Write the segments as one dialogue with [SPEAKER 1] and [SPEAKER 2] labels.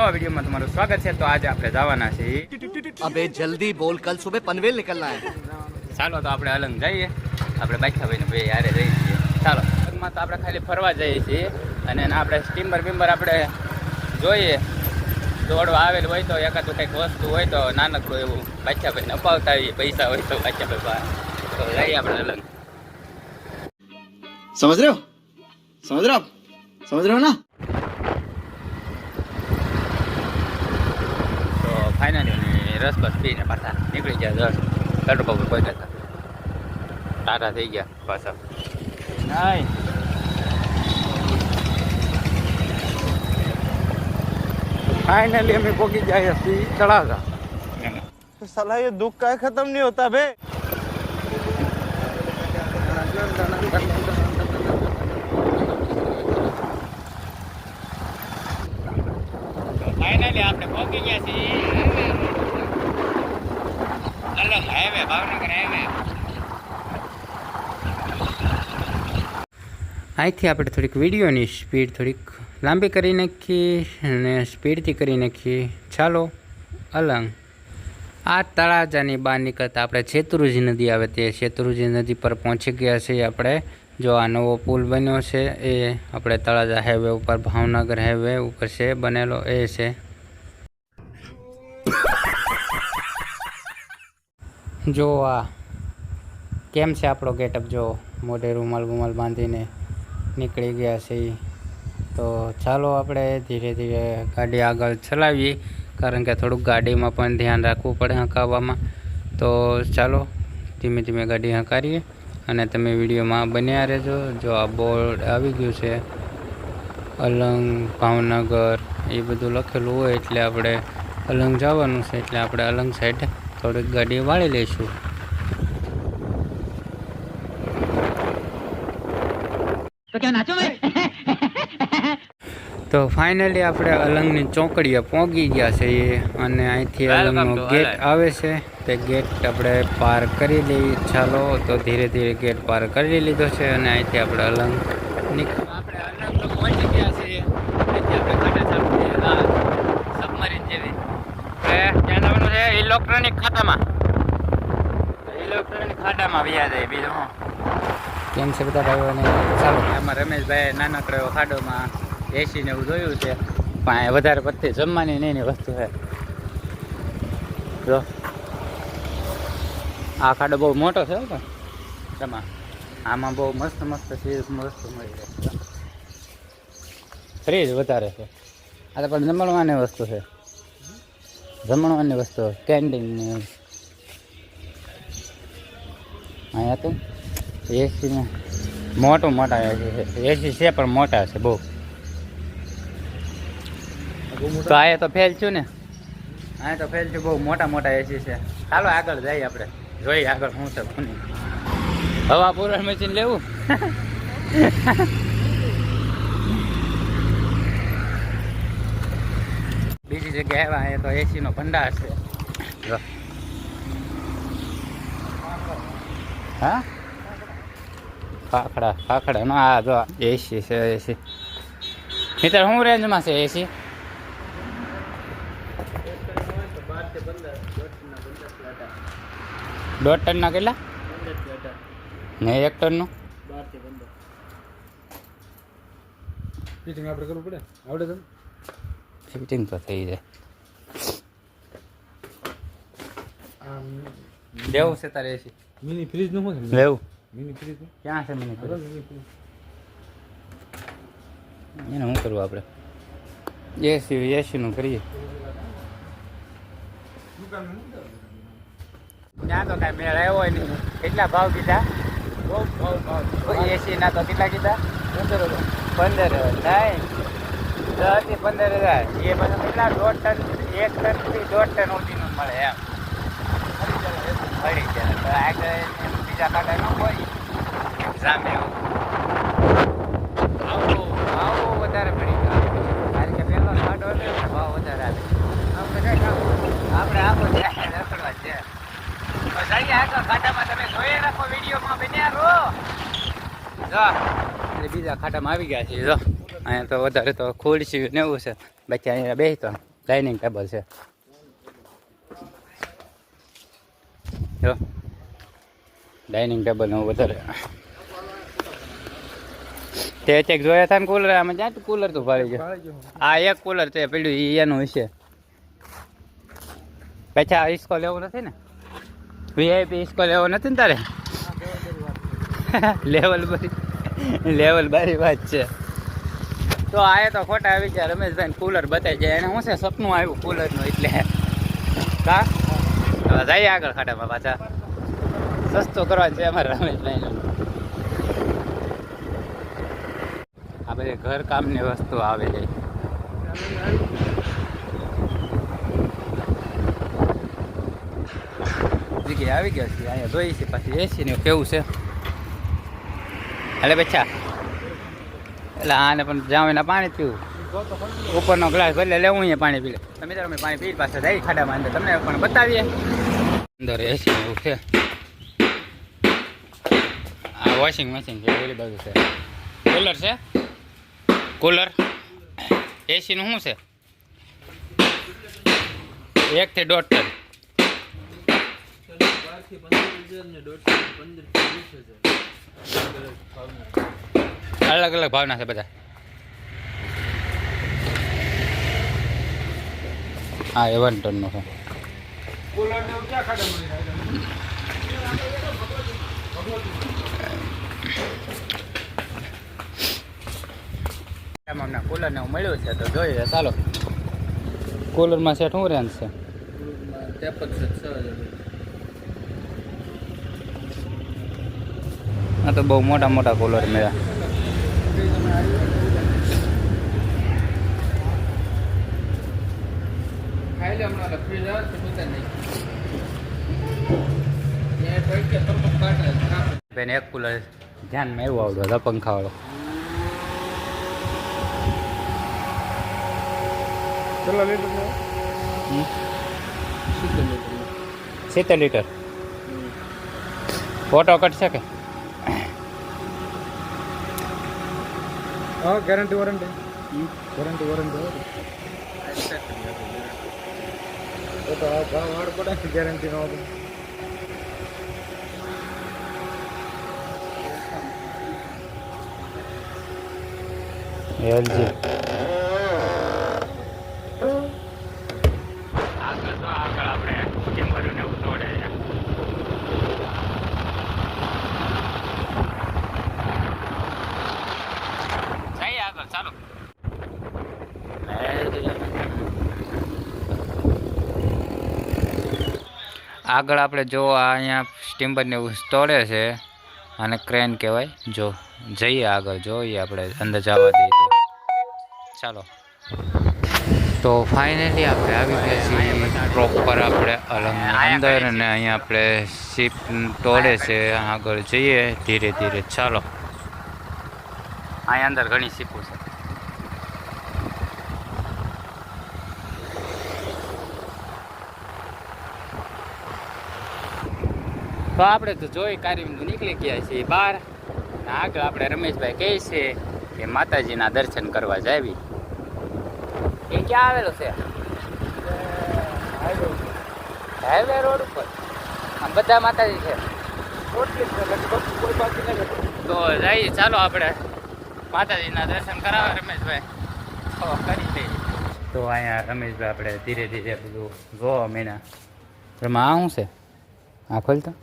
[SPEAKER 1] નવા વિડીયોમાં તમારું સ્વાગત છે. તો આજે આપણે જવાના છે
[SPEAKER 2] અબે જલ્દી બોલ કલ સુબહ પનવેલ નીકળના હે.
[SPEAKER 1] ચાલો તો આપણે અલંગ જઈએ. આપણે બાઈખા ભાઈને ભાઈ યારે જઈએ છીએ. ચાલો અલંગમાં તો આપણે ખાલી ફરવા જઈએ છીએ. અને આપણે સ્ટીમર બીમર આપણે જોઈએ. દોડવા આવેલ હોય તો એકાદું કંઈક વસ્તુ હોય તો નાનકડું એવું બાઈખા ભાઈને અપાવતા આવીએ. પૈસા હોય તો બાઈખા ભાઈ બહાર તો જઈએ આપણે અલંગ.
[SPEAKER 2] સમજ રહ્યો? સમજ રહ્યો? સમજ
[SPEAKER 1] રહ્યો ના? રસ બસ પીને પાછા નીકળી ગયા દસ તડકો પર કોઈ જતા ટાટા થઈ ગયા પાછા નાઈ ફાઇનલી અમે પહોંચી જાય છીએ તળાજા
[SPEAKER 3] साला ये दुख का खत्म नहीं होता बे
[SPEAKER 1] highway અહીંથી આપણે થોડીક વિડીયોની સ્પીડ થોડીક લાંબી કરી નાખીએ અને સ્પીડથી કરી નાખીએ ચાલો, અલંગ. આ તળાજાની બહાર નીકળતા આપણે શેત્રુજી નદી આવે તે શેતુરુજી નદી પર પહોંચી ગયા છીએ આપણે. જો આ નવો પુલ બન્યો છે, એ આપણે તળાજા હાઈવે ઉપર, ભાવનગર હાઈવે ઉપર છે, બનેલો એ છે. જો આ કેમ છે આપણો ગેટઅપ જો મોઢે રૂમાલ બુમાલ બાંધીને નીકળી ગયા છે. તો ચાલો આપણે ધીરે ધીરે ગાડી આગળ ચલાવીએ, કારણ કે થોડુંક ગાડીમાં પણ ધ્યાન રાખવું પડે હંકાવવામાં. તો ચાલો, ધીમે ધીમે ગાડી હંકારીએ અને તમે વિડીયોમાં બન્યા રહેજો. જો આ બોર્ડ આવી ગયું છે, અલંગ ભાવનગર, એ બધું લખેલું હોય એટલે આપણે અલંગ જવાનું છે, એટલે આપણે અલંગ સાઈડ થોડીક ગાડી વાળી લઈશું. તો ફાઇનલી આપણે અલંગની ચોકડીએ પહોંચી ગયા છીએ અને અહીંથી અલંગનો ગેટ આવે છે. તે ગેટ આપણે પાર કરી લઈએ. ચાલો તો ધીરે ધીરે ગેટ પાર કરી લીધો છે અને અહીંથી આપણે અલંગ નીકળ આપણે અલંગ તો પહોંચી ગયા છીએ અહીંથી આપણે ખાટા ચાલુ સબમરીન જેવી આપણે ક્યાં જવાનું છે ખાતામાં ઇલેક્ટ્રોનિક ખાડામાં વ્યા જાય બીજું કેમ છે બધા ભાઈઓને ચાલો આમાં રમેશભાઈ નાનકડો એવો ખાડોમાં એસી ને એવું જોયું છે પણ વધારે પડતી જમવાની નહીં ની વસ્તુ છે. જો. આ ખાડો બહુ મોટો છે હો પણ. તમા આમાં બહુ મસ્ત મસ્ત ચીજ મસ્ત મળી જાય. ફ્રીજ વધારે છે. આ તો પણ જમણવાની વસ્તુ છે. જમણવાની વસ્તુ કેન્ટીન ને અહીંયા તો એસી ને મોટું મોટા એસી છે પણ મોટા છે બહુ. તો આ તો ફેલ છું ને? આ તો ફેલ છું બહુ મોટા મોટા એસી છે. ચાલો આગળ જઈએ આપણે. જોઈએ આગળ શું છે હવા પૂરણ મશીન લેવું બીજી જગ્યાએ આવ્યા એ તો એસી નો ભંડાર છે. જો. હા? ખાખડા ખાખડા નો આ જો એસી છે એસી મિત્ર શું રેન્જમાં છે એસી દોઢ ટનના કેટલા? ને એક ટનનું?
[SPEAKER 3] ફિટિંગ આપણે કરવું પડે. આવડે તમને
[SPEAKER 1] ફિટિંગ તો થઈ જાય. લેવું છે તારે એસી
[SPEAKER 3] મિની ફ્રીજનું શું
[SPEAKER 1] લેવું.
[SPEAKER 3] મિની ફ્રીજ
[SPEAKER 1] ક્યાં છે મિની
[SPEAKER 3] ફ્રીજ
[SPEAKER 1] એને શું કરવું આપણે? એસી એસીનું કરીએ. ત્યાં તો કાંઈ મેળ આવ્યો હોય નહીં. કેટલા ભાવ કીધા?
[SPEAKER 3] બહુ ભાવ ભાવ.
[SPEAKER 1] એસી ના તો કેટલા કીધા? પંદર પંદર નહીં દસ પંદર હજાર. એ બધા કેટલા દોઢ ટન, એક ટનથી દોઢ ટન સુધીનું મળે એમ. મળી જાય. આગળ બીજા કાંટા ન હોય. સામે ભાવ બહુ વધારે પડી ગયો. કારણ કે પહેલો ખાડો હતો ભાવ વધારે આવે. આપણે આખો છે. આગળ ખાડામાં તમે જોઈ રાખો વિડીયોમાં બન્યા રહો. જો. એટલે બીજા ખાટામાં આવી ગયા છે જો. અહીંયા તો વધારે તો ખુરશી ને એવું છે. બચ્ચા અહીંયા બેસી તો ડાઇનિંગ ટેબલ છે. જો. ડાઇનિંગ ટેબલનું વધારે. તે ચેક જોયા થાય કુલર આમાં જ્યાં કુલર તો ભાળી ગયો? આ એક કુલર તે પેલું એનું હશે. પછી આ ઈસકો લેવો નથી ને? વીઆઈપી ઈસકો લેવો નથી ને તારે? લેવલ બરી લેવલ બારી વાત છે. તો આયા તો ખોટા વિચાર રમેશભાઈ કુલર બતાવી જાય એને હું છે, સપનું આવ્યું કુલરનું એટલે. કા જઈએ આગળ ખાડામાં પાછા. સસ્તો કરવા છે અમારે રમેશભાઈ આ બધી ઘર કામની વસ્તુ આવે છે જગ્યાએ આવી ગયા છીએ અહીંયા જોઈ છે, પાછી એસી ને કેવું છે. એટલે બચ્ચા એટલે આને પણ જાવ એના પાણી પીવું ઉપરનો ગ્લાસ ભલે લેવું અહીંયા પાણી પી લે તમે તાર પાણી પી પાસે જાય ખાડામાં અંદર. તમને પણ બતાવીએ. અંદર એસી એવું છે. આ વોશિંગ મશીન છે, પેલી બાજુ છે. કુલર છે? કુલર એસીનું શું છે? એક થી દોઢ ટન અલગ અલગ ભાવના છે બધા હા એ વન ટનનો છે.
[SPEAKER 3] કુલર ને એવું ક્યાં ખાડા મળી રહ્યા
[SPEAKER 1] એમ અમને કુલર ને એવું મળ્યું છે તો જોઈએ ચાલો. કુલરમાં સેટ શું રેન્જ છે? આ તો બહુ મોટા મોટા કુલર
[SPEAKER 3] નહીં.
[SPEAKER 1] બેન એક કુલર ધ્યાનમાં એવું આવડું હતા પંખાવાળો. સિત્તેર લીટર? ફોટો કટ છે કે?
[SPEAKER 3] હા ગેરંટી વોરંટી ગેરંટી વોરંટી તો તો આ ભાવ વાળ પડે ને ગેરંટી નો આપે
[SPEAKER 1] એલજી આગળ ચાલો આગળ આપણે જો આ અહીંયા સ્ટીમ્બરને એવું તોડે છે અને ક્રેન કહેવાય. જો જઈએ આગળ જોઈએ આપણે અંદર જવા દઈએ તો. ચાલો. તો ફાઇનલી આપણે આવી ગયા છીએ પ્રોપર આપણે અલંગ અંદર અને અહીંયા આપણે શીપ તોડે છે. આગળ જઈએ ધીરે ધીરે. ચાલો. અહીંયા અંદર ઘણી શીપો છે. તો આપણે તો જોઈ કાર્ય નીકળી ગયા છીએ બહાર. આગળ આપણે રમેશભાઈ કહે છે કે માતાજીના દર્શન કરવા જાવી એ ક્યાં આવેલો છે? હાઈવે રોડ ઉપર. આમ બધા માતાજી છે? તો જઈએ, ચાલો આપણે માતાજીના દર્શન કરાવે રમેશભાઈ. કરી દઈએ તો અહીંયા રમેશભાઈ આપણે ધીરે ધીરે બધું જોવા મહિના એમાં આવું છે? આ ખોલતા?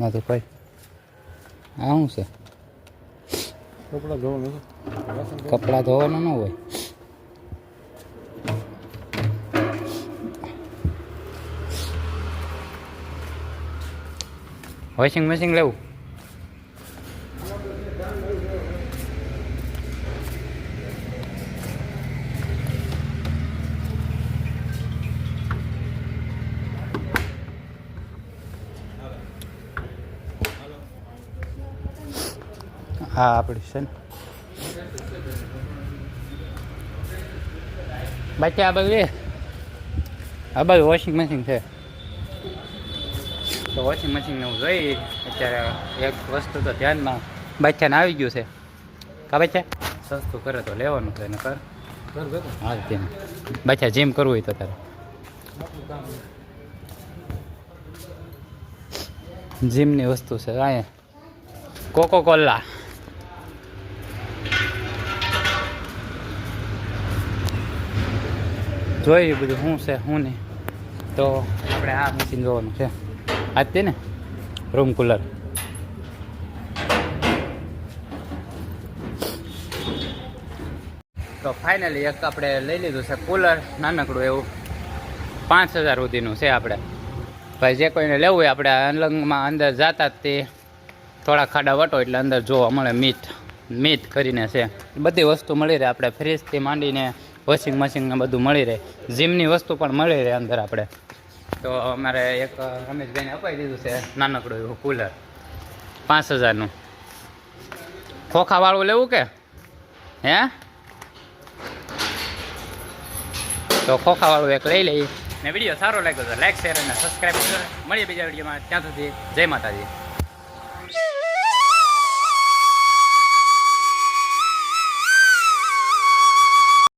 [SPEAKER 1] નથી કોઈ આ શું છે?
[SPEAKER 3] કપડાં ધોવાનું
[SPEAKER 1] કપડાં ધોવાના ન હોય. વોશિંગ મશીન લેવું? હા આપણી છે ને. બાકી આ બધું આ બધું વોશિંગ મશીન છે. તો વોશિંગ મશીન હું જોઈ, અત્યારે એક વસ્તુ તો ધ્યાનમાં બચ્ચાને આવી ગયું છે. કા બચ્ચા? સસ્તું કરે તો લેવાનું છે એને
[SPEAKER 3] ઘર ભેગો
[SPEAKER 1] હાલ તેમ બાચા જીમ કરવું હોય તો તારે. જીમની વસ્તુ છે, અહીંયા. કોકો કોલા જોઈએ બધું શું છે, શું નહીં. તો આપણે આ મશીન જોવાનું છે. આજ તે ને રૂમ કુલર તો ફાઇનલી એક આપણે લઈ લીધું છે કુલર નાનકડું એવું. પાંચ હજાર સુધીનું છે આપણે. ભાઈ, જે કોઈને લેવું હોય આપણે અનલંગમાં અંદર જતા તે. થોડા ખાડા વટો એટલે અંદર જોવા મળે, મીઠ મીઠ કરીને છે. બધી વસ્તુ મળી રહે આપણે ફ્રીજથી માંડીને વોશિંગ મશીનને બધું મળી રહે. જીમની વસ્તુ પણ મળી રહે અંદર આપણે. તો અમારે એક રમેશભાઈને અપાઈ દીધું છે નાનકડું એવું કુલર પાંચ હજારનું. ખોખાવાળું લેવું કે? હે? તો ખોખાવાળું એક લઈ લઈએ. ને વીડિયો સારો લાગ્યો તો લાઈક શેર અને સબસ્ક્રાઈબ કરો. મળીએ બીજા વિડીયોમાં ત્યાં સુધી જય માતાજી.